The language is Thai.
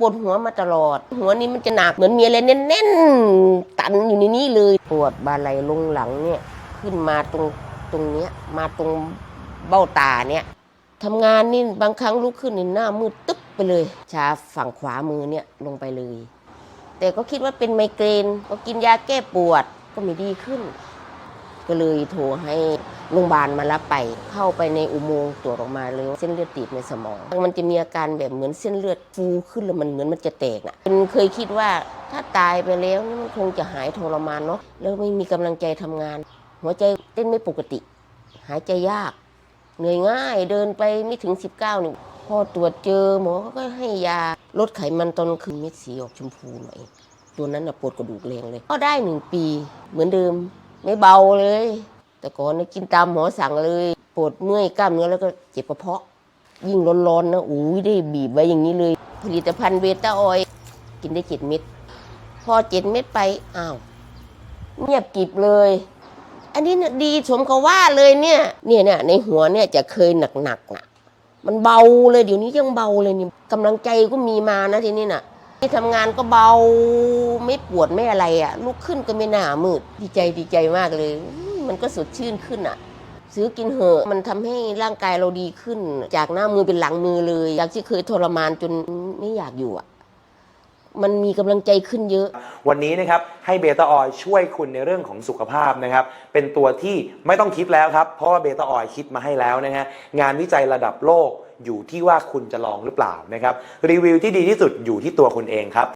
ปวดหัวมาตลอด หัวนี้มันจะหนักเหมือนมีอะไรแน่นๆตันอยู่ในนี้เลย ปวดบาไหลลงหลังเนี่ยขึ้นมาตรงตรงเนี้ยมาตรงเบ้าตาเนี่ยทำงานนี่บางครั้งลุกขึ้นนี่หน้ามืดตึ๊บไปเลย ชาฝั่งขวามือเนี่ยลงไปเลย แต่ก็คิดว่าเป็นไมเกรนก็กินยาแก้ปวดก็ไม่ดีขึ้น ก็เลยโทรให้โรงพยาบาลมารับไป เข้าไปในอุโมงค์ตรวจออกมาเลยว่าเส้นเลือดตีบในสมอง มันจะมีอาการแบบเหมือนเส้นเลือดฟูขึ้นแล้วมันเหมือนมันจะแตกอะเป็นเคยคิดว่าถ้าตายไปแล้วนี่มันคงจะหายทรมานเนาะแล้วไม่มีกำลังใจทำงาน หัวใจเต้นไม่ปกติ หายใจยาก เหนื่อยง่ายเดินไปไม่ถึง 19นี่พอตรวจเจอหมอเขาก็ให้ยาลดไขมันตอนคืนเม็ดสีออกชมพูหน่อยตัวนั้นนะปวดกระดูกแรงเลย ก็ได้หนึ่งปีเหมือนเดิม ไม่เบาเลย แต่ก่อนกินตามหมอสั่งเลย ปวดเมื่อยกล้ามเนื้อแล้วก็เจ็บกระเพาะ ยิ่งร้อนๆนะอุ้ยได้บีบไว้อย่างนี้เลย ผลิตภัณฑ์เบต้าออยกินได้เจ็ดเม็ดพอเจ็ดเม็ดไปอ้าวเงียบกิบเลย อันนี้เนี่ยดีสมกับว่าเลยเนี่ยเนี่ยเนี่ยในหัวเนี่ยจะเคยหนักๆน่ะ มันเบาเลยเดี๋ยวนี้ยังเบาเลยนี่กำลังใจก็มีมานะทีนี้น่ะ ที่ทำงานก็เบาไม่ปวดไม่อะไรอะ่ะลุกขึ้นก็ไม่หน้ามืดดีใจดีใจมากเลยมมันก็สดชื่นขึ้นอะ ซื้อกินเหอะ มันทำให้ร่างกายเราดีขึ้น จากหน้ามือเป็นหลังมือเลยจากที่เคยทรมานจนไม่อยากอยู่อะมันมีกำลังใจขึ้นเยอะ วันนี้นะครับให้เบต้าออยล์ช่วยคุณในเรื่องของสุขภาพนะครับ เป็นตัวที่ไม่ต้องคิดแล้วครับ เพราะว่าเบต้าออยล์คิดมาให้แล้วนะฮะงานวิจัยระดับโลก อยู่ที่ว่าคุณจะลองหรือเปล่านะครับรีวิวที่ดีที่สุดอยู่ที่ตัวคุณเองครับ